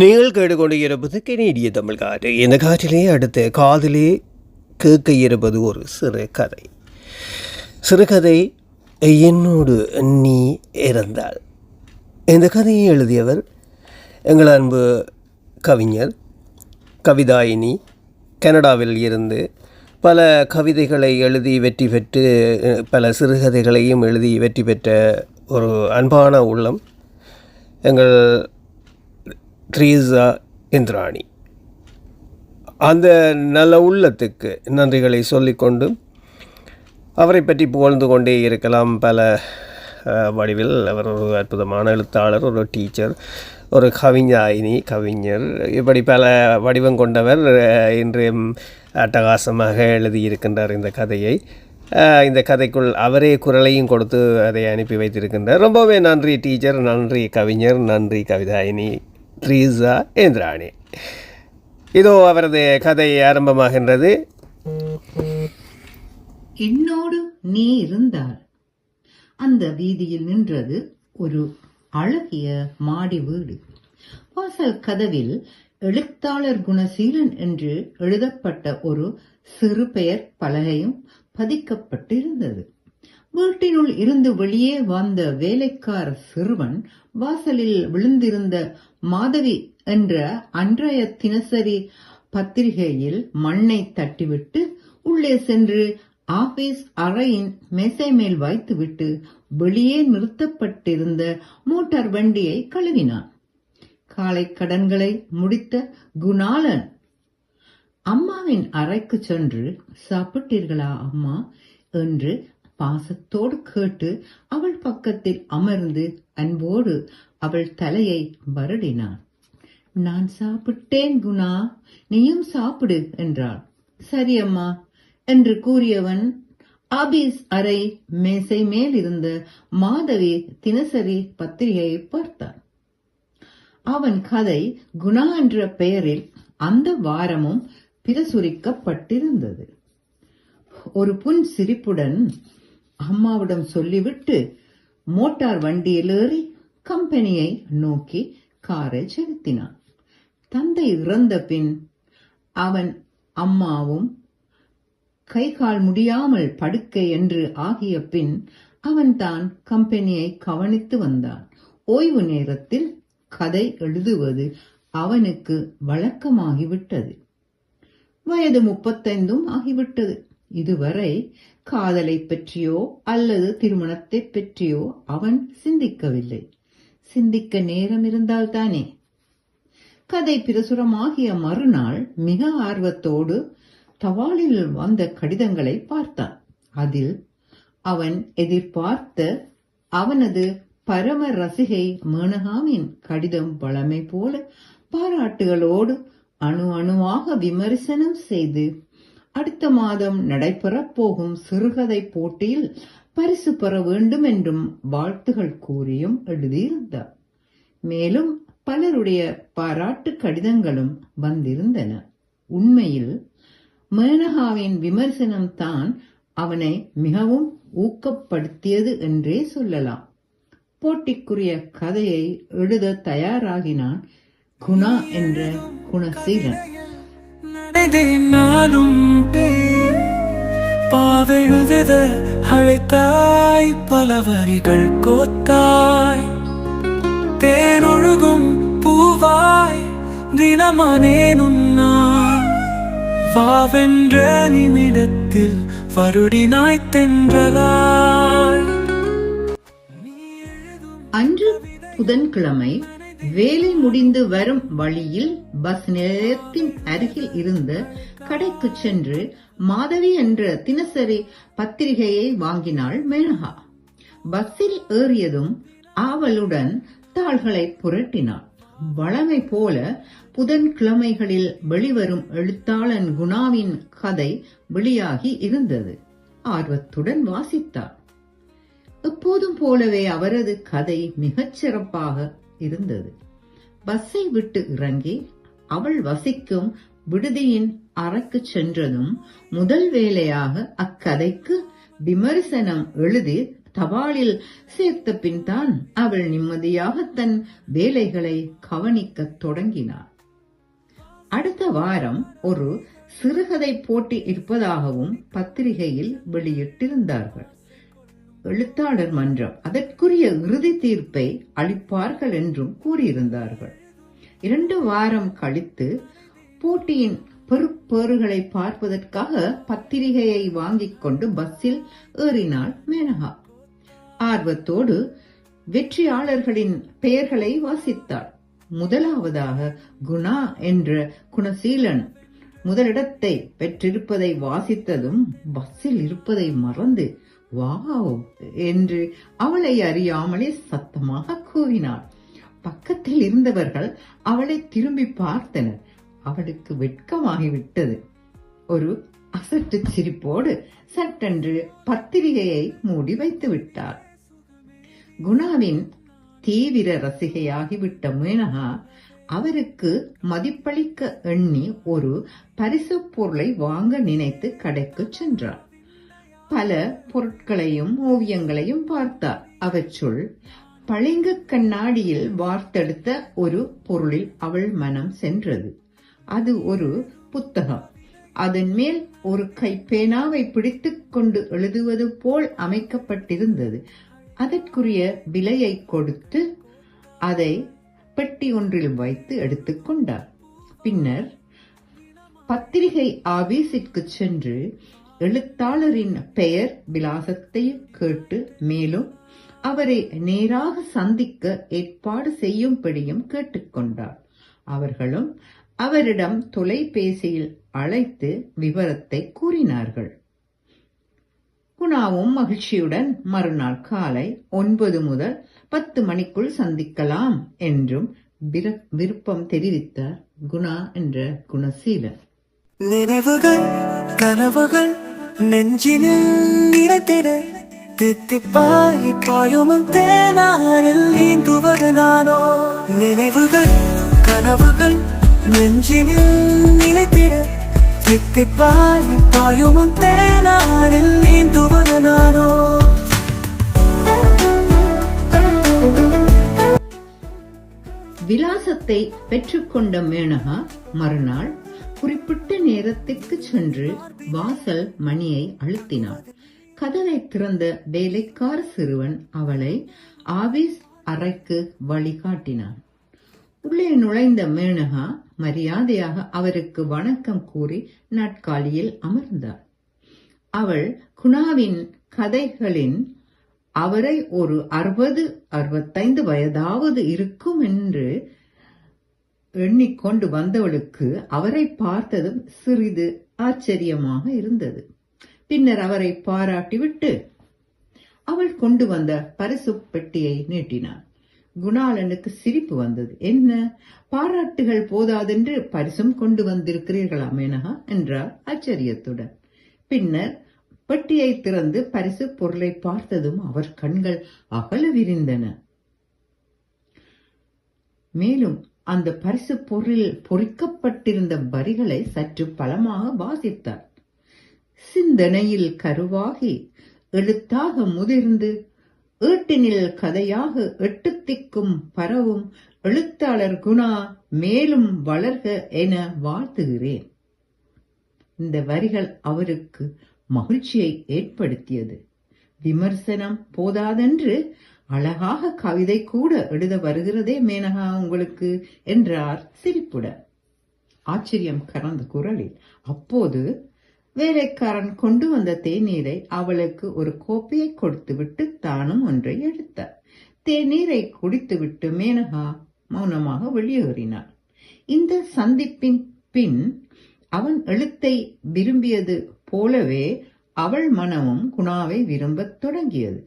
நீங்கள் கேட்டுக்கொண்டு இருப்பது கெனேடிய தமிழ் காற்று. இந்த காற்றிலே அடுத்த காதிலே கேட்க இருப்பது ஒரு சிறு கதை. சிறுகதை என்னோடு நீ இறந்தாள். இந்த கதையை எழுதியவர் எங்கள் அன்பு கவிஞர் கவிதாயினி கனடாவில் இருந்து பல கவிதைகளை எழுதி வெற்றி பெற்று பல சிறுகதைகளையும் எழுதி வெற்றி பெற்ற ஒரு அன்பான உள்ளம் எங்கள் ட்ரீஸா இந்திராணி. அந்த நல்ல உள்ளத்துக்கு நன்றிகளை சொல்லிக்கொண்டு அவரை பற்றி புகழ்ந்து கொண்டே இருக்கலாம் பல வடிவில். அவர் ஒரு அற்புதமான எழுத்தாளர் ஒரு டீச்சர் ஒரு கவிஞாயினி கவிஞர். இப்படி பல வடிவம் கொண்டவர் இன்றையும் இன்று அட்டகாசமாக எழுதியிருக்கின்றார் இந்த கதையை. இந்த கதைக்குள் அவரே குரலையும் கொடுத்து அதை அனுப்பி வைத்திருக்கின்றார். ரொம்பவே நன்றி டீச்சர் நன்றி கவிஞர். நன்றி கவிதாயினி. த்ரீசா இந்திராணி இதோ அவரது கதை ஆரம்பமாகின்றது. என்னோடு நீ இருந்தால். அந்த வீதியில் நின்றது ஒரு அழகிய மாடி வீடு. வாசல் கதவில் எழுத்தாளர் குணசீலன் என்று எழுதப்பட்ட ஒரு சிறு பெயர் பலகையும் பதிக்கப்பட்டிருந்தது. வீட்டினுள் இருந்து வெளியே வந்த வேலைக்கார சிறுவன் வாசலில் விழுந்திருந்த மாதவி என்ற அன்றைய தினசரி பத்திரிகையில் மண்ணை தட்டிவிட்டு உள்ளே சென்று ஆபீஸ் அறையின் மேசை மேல் வைத்துவிட்டு வெளியே நிறுத்தப்பட்டிருந்த மோட்டார் வண்டியை கழுவினான். காலை கடன்களை முடித்த குணாலன் அம்மாவின் அறைக்கு சென்று சாப்பிட்டீர்களா அம்மா? என்று பாசத்தோடு கேட்டு அவள் பக்கத்தில் அமர்ந்து அன்போடு அவள் தலையை வருடினான் நான் சாப்பிட்டேன் குணா நீயும் சாப்பிடு என்றாள். சரி அம்மா என்று கூறியவன் ஆபீஸ் அறை மேசை மேல் இருந்த மாதவி தினசரி பத்திரிகையை பார்த்தான் அவன் கதை குணா என்ற பெயரில் அந்த வாரமும் பிரசுரிக்கப்பட்டிருந்தது. ஒரு புன் சிரிப்புடன் அம்மாவிடம் சொல்லிவிட்டு மோட்டார் வண்டியில் ஏறி கம்பெனியை நோக்கி காரை செலுத்தினான். தந்தை இறந்த பின் அவன் அம்மாவும் கை கால் முடியாமல் படுக்கை என்று ஆகிய பின் அவன் தான் கம்பெனியை கவனித்து வந்தான். ஓய்வு நேரத்தில் கதை எழுதுவது அவனுக்கு வழக்கமாகிவிட்டது. வயது முப்பத்தைந்தும் ஆகிவிட்டது. இதுவரை காதலை பற்றியோ அல்லது திருமணத்தை பற்றியோ அவன் சிந்திக்கவில்லை. சிந்திக்க நேரம் இருந்தால்தானே கதை பிரசுரமாகிய மறுநாள் மிக ஆர்வத்தோடு தவாலில் வந்த கடிதங்களை பார்த்தான். அதில் அவன் எதிர்பார்த்த அவனது பரம ரசிகை மேனகாவின் கடிதம் பழமை போல பாராட்டுகளோடு அணு அணுவாக விமர்சனம் செய்து அடுத்த மாதம் நடைபெறப் போகும் சிறுகதை போட்டியில் பரிசு பெற வேண்டும் என்றும் வாழ்த்துகள் கூறியும் எழுதியிருந்தார் மேலும் பலருடைய பாராட்டு கடிதங்களும் வந்திருந்தன. உண்மையில் மேனகாவின் விமர்சனம் தான் அவனை மிகவும் ஊக்கப்படுத்தியது என்றே சொல்லலாம். போட்டிக்குரிய கதையை எழுத தயாராகினான் குணா என்ற குணசீலன். நாளும் பாதை எழுத அழைத்தாய் பல வரிகள் கோத்தாய். தேனொழுகும் பூவாய் தினமானேனும் நான் வாவென்ற நிமிடத்தில் வருடினாய் தென்றலாய். அன்று புதன்கிழமை வேலை முடிந்து வரும் வழியில் பஸ் நிலையத்தின் அருகில் இருந்த கடைக்கு சென்று மாதவி என்ற தினசரி பத்திரிகையை வாங்கினாள் மேனகா. பஸ்ஸில் ஏறியதும் ஆவலுடன் தாள்களை புரட்டினாள். வளமை போல புதன்கிழமைகளில் வெளிவரும் எழுத்தாளன் குணாவின் கதை வெளியாகி இருந்தது. ஆர்வத்துடன் வாசித்தார் எப்போதும் போலவே அவரது கதை மிகச் சிறப்பாக இருந்தது. பஸ்ஸை விட்டு இறங்கி அவள் வசிக்கும் விடுதியின் அறைக்கு சென்றதும் முதல் வேலையாக அக்கதைக்கு விமர்சனம் எழுதி தபாலில் சேர்த்த பின் தான் அவள் நிம்மதியாக தன் வேலைகளை கவனிக்கத் தொடங்கினார் அடுத்த வாரம் ஒரு சிறுகதை போட்டி இருப்பதாகவும் பத்திரிகையில் வெளியிட்டிருந்தார்கள். எழுத்தாளர் மன்றம் அதற்குரிய இறுதி தீர்ப்பை அளிப்பார்கள் என்றும் கூறியிருந்தார்கள். இரண்டு வாரம் கழித்து போட்டியின் பெருப்பேறுகளை பார்ப்பதற்காக பத்திரிகையை வாங்கிக் கொண்டு பஸ்ஸில் ஏறினாள் மேனகா. ஆர்வத்தோடு வெற்றியாளர்களின் பெயர்களை வாசித்தாள். முதலாவதாக குணா என்ற குணசீலன் முதலிடத்தை பெற்றிருப்பதை வாசித்ததும் பஸ்ஸில் இருப்பதை மறந்து வாவ் என்று அவளை அறியாமலே சத்தமாக கூவினாள். பக்கத்தில் இருந்தவர்கள் அவளை திரும்பி பார்த்தனர். அவளுக்கு வெட்கமாகிவிட்டது. ஒரு அசட்டு சிரிப்போடு சட்டென்று பத்திரிகையை மூடி வைத்து விட்டார் குணாவின் தீவிர ரசிகையாகிவிட்ட மேனகா அவருக்கு மதிப்பளிக்க எண்ணி ஒரு பரிசு பொருளை வாங்க நினைத்து கடைக்கு சென்றார் பல பொருட்களையும் ஓவியங்களையும் பார்த்தார். அவற்றுள் பளிங்கு கண்ணாடியில் வார்த்தெடுத்த ஒரு பொருளில் அவள் மனம் சென்றது. அது ஒரு புத்தகம். அதன் மேல் ஒரு கைப்பேனாவை பிடித்துக் கொண்டு எழுதுவது போல் அமைக்கப்பட்டிருந்தது. அதற்குரிய விலையை கொடுத்து அதை பெட்டி ஒன்றில் வைத்து எடுத்துக்கொண்டார் பின்னர் பத்திரிகை ஆபீஸிற்கு சென்று எழுத்தாளரின் பெயர் விலாசத்தை கேட்டு மேலும் அவரை நேராக சந்திக்க ஏற்பாடு செய்யும்படியும் கேட்டுக்கொண்டார். அவர்களும் அவரிடம் தொலைபேசியில் அழைத்து விவரத்தை கூறினார்கள். குணாவும் மகிழ்ச்சியுடன் மறுநாள் காலை ஒன்பது முதல் பத்து மணிக்குள் சந்திக்கலாம் என்றும் விருப்பம் தெரிவித்தார் குணா என்ற குணசீலன் நினைவுகள் கனவுகள் நெஞ்சினில் நிறைத்திட தித்திப்பாய் பாயும் தேனாரில் நீந்துவது நானோ? நினைவுகள் கனவுகள் நெஞ்சினில் நினைத்திட தித்திப்பாய் பாயும் தேனாரில் நீந்துவது நானோ? விலாசத்தை பெற்றுக்கொண்ட மேனகா மறுநாள் குறிப்பிட்ட நேரத்திற்கு சென்று வாசல் மணியை அழுத்தினாள். கதவை திறந்த வேலைக்கார சிறுவன் அவளை ஆபீஸ் அறைக்கு வழிகாட்டினான். உள்ளே நுழைந்த மேனகா மரியாதையாக அவருக்கு வணக்கம் கூறி நாட்காலியில் அமர்ந்தாள். அவள் குணாவின் கதைகளின் அவரை ஒரு அறுபது அறுபத்தைந்து வயதாவது இருக்கும் என்று எண்ணிக்கொண்டு வந்தவளுக்கு அவரை பார்த்ததும் சிறிது ஆச்சரியமாக இருந்தது. பின்னர் அவரை பாராட்டிவிட்டு அவள் கொண்டு வந்த பரிசு பெட்டியை நீட்டினாள். குணாளனுக்கு சிரிப்பு வந்தது. என்ன? பாராட்டுகள் போதாதென்று பரிசும் கொண்டு வந்திருக்கிறீர்களா மேனகா? என்றார் ஆச்சரியத்துடன். பின்னர் பெட்டியை திறந்து பரிசு பொருளை பார்த்ததும் அவர் கண்கள் அகல விரிந்தன. மேலும் அந்த பரிசு பொருளில் பொறிக்கப்பட்டிருந்த வரிகளை சற்று பலமாக வாசித்தார். சிந்தனையில் கருவாகி எழுத்தாக முதிர்ந்து ஏட்டினில் கதையாக எட்டுத்திக்கும் பரவும் எழுத்தாளர் குணா மேலும் வளர்க என வாழ்த்துகிறேன். இந்த வரிகள் அவருக்கு மகிழ்ச்சியை ஏற்படுத்தியது. விமர்சனம் போதாதென்று அழகாக கவிதை கூட எழுத வருகிறதே மேனகா உங்களுக்கு என்றார் சிரிப்புடன் ஆச்சரியம் கறந்த குரலில் அப்போது வேலைக்காரன் கொண்டு வந்த தேநீரை அவளுக்கு ஒரு கோப்பையை கொடுத்துவிட்டு தானும் ஒன்றை எடுத்தார் தேநீரை குடித்துவிட்டு மேனகா மௌனமாக வெளியேறினார் இந்த சந்திப்பின் பின் அவன் எழுத்தை விரும்பியது போலவே அவள் மனமும் குணாவை விரும்பத் தொடங்கியது.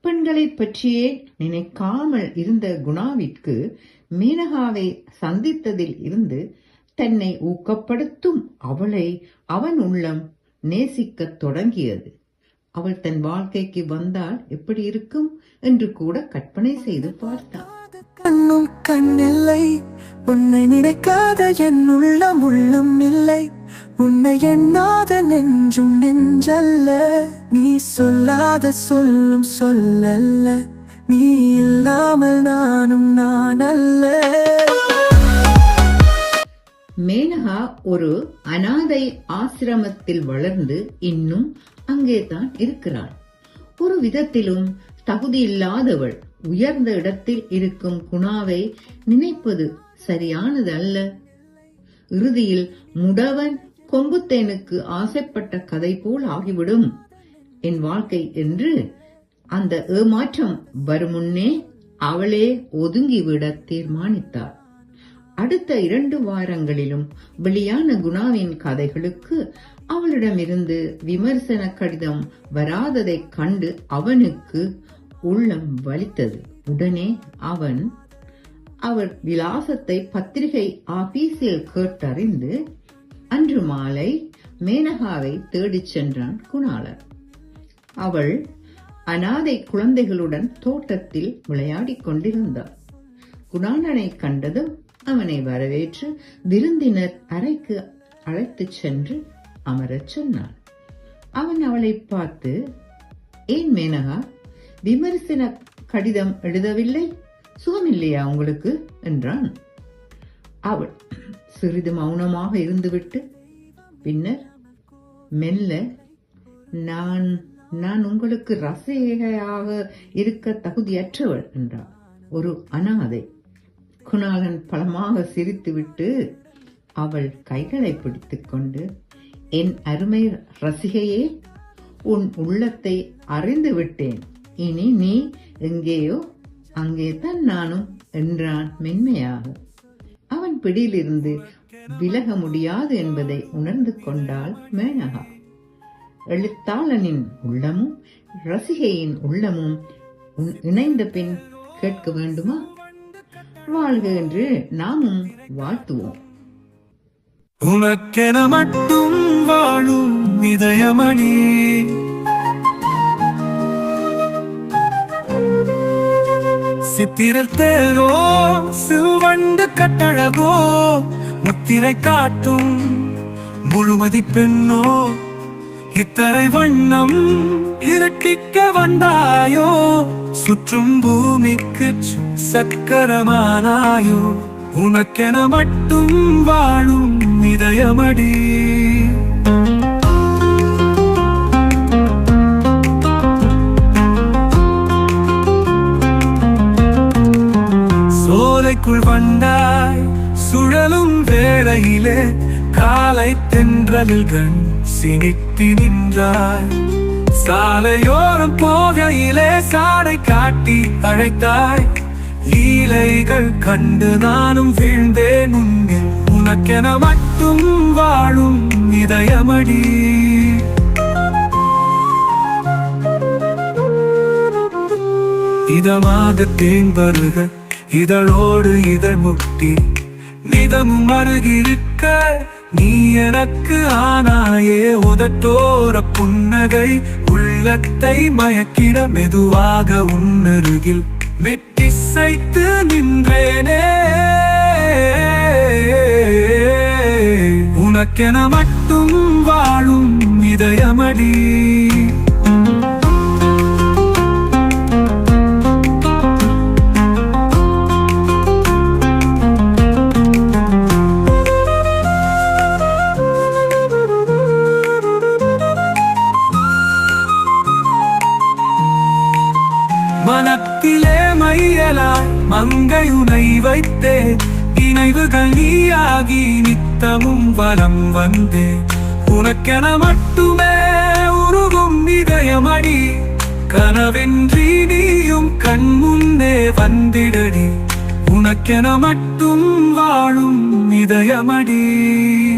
பெண்களைப் பற்றியே நினைக்காமல் இருந்த குணாவிற்கு மீனகாவை சந்தித்ததில் இருந்து தன்னை ஊக்கப்படுத்தும் அவளை அவன் உள்ளம் நேசிக்கத் தொடங்கியது. அவள் தன் வாழ்க்கைக்கு வந்தால் எப்படி இருக்கும்? என்று கூட கற்பனை செய்து பார்த்தான். கண்ணில்லை. உன்னை நினைக்காத என் உள்ளம் உள்ளம் இல்லை. உன்னை எண்ணாத நெஞ்சும் நெஞ்சல்ல. நீ சொல்லாத சொல்லும் சொல்லல்ல. நீ இல்லாமல் நானும் நான் அல்ல மேனகா ஒரு அனாதை ஆசிரமத்தில் வளர்ந்து இன்னும் அங்கேதான் இருக்கிறாள். ஒரு விதத்திலும் தகுதி இல்லாதவள். உயர்ந்த இடத்தில் இருக்கும் குணாவை நினைப்பது சரியானது அல்ல. இறுதியில் முடவன் கொம்புத்தேனுக்கு ஆசைப்பட்ட கதை போல் ஆகிவிடும். என் வாழ்க்கை என்று அந்த ஏமாற்றம் வரும் முன்னே அவளே ஒதுங்கிவிட தீர்மானித்தார் அடுத்த இரண்டு வாரங்களிலும் வெளியான குணாவின் கதைகளுக்கு அவளிடமிருந்து விமர்சன கடிதம் வராததைக் கண்டு அவனுக்கு உள்ளம் வலித்தது. உடனே அவன் அவர் விலாசத்தை பத்திரிகை ஆபீஸில் கேட்டறிந்து அன்று மாலை மேனகாவை தேடிச் சென்றான் குணாளர். அவள் அனாதை குழந்தைகளுடன் தோட்டத்தில் விளையாடிக் கொண்டிருந்தாள். குணாளனை கண்டதும் அவனை வரவேற்று விருந்தினர் அறைக்கு அழைத்துச் சென்று அமரச் சொன்னான் அவன் அவளை பார்த்து ஏன் மேனகா விமர்சன கடிதம் எழுதவில்லை? சுகமில்லையா உங்களுக்கு? என்றான். அவள் சிறிது மௌனமாக இருந்துவிட்டு பின்னர் மெல்ல நான் நான் உங்களுக்கு ரசிகையாக இருக்க தகுதியற்றவள் என்றாள். ஒரு அனாதை. குணாலன் பலமாக சிரித்துவிட்டு அவள் கைகளை பிடித்துக்கொண்டு என் அருமை ரசிகையே உன் உள்ளத்தை அறிந்து விட்டேன் இனி நீ எங்கேயோ அங்கேதான் நானும் என்றான் மென்மையாக. அவன் பிடியிலிருந்து விலக முடியாது என்பதை உணர்ந்து கொண்டாள் மேனகா. எழுத்தாளனின் உள்ளமும் ரசிகையின் உள்ளமும் இணைந்த பின் கேட்க வேண்டுமா? வாழ்க என்று நாமும் வாழ்த்துவோம். உனக்கென மட்டும் வாழும் இதயமணி சித்திரத்தேரோ சிவண்டு கட்டழகோ முத்திரை காட்டும் முழுமதி பெண்ணோ இத்தரை வண்ணம் இரட்டிக்க வந்தாயோ சுற்றும் பூமிக்கு சக்கரமானாயோ உனக்கென மட்டும் வாழும் இதயமடி. காலைக்குள் வந்தாய் சுழலும் வேளையிலே காலை தென்றலில் கண் சினித்தி நின்றாய். சாலையோரம் போகையிலே சாடை காட்டி அழைத்தாய். லீலைகள் கண்டு நானும் வீழ்ந்தேன் உன்னில் உனக்கென மட்டும் வாழும் இதயமடி. இதமாக தேன் வருக இதழோடு இதழ் முட்டி நிதமும் அருகிருக்க நீ எனக்கு ஆனாயே உதட்டோர புன்னகை உள்ளத்தை மயக்கிட மெதுவாக உன்னருகில் வெட்டிசைத்து நின்றேனே. உனக்கென மட்டும் வாழும் இதயமடி. வைத்தே வைத்தேன் நினைவுகள் நீயாகி நித்தமும் வலம் வந்தே. உனக்கென மட்டுமே உருகும் இதயமடி கனவென்றி நீயும் கண் முன்னே வந்திடடி. உனக்கென மட்டும் வாழும் இதயமடி.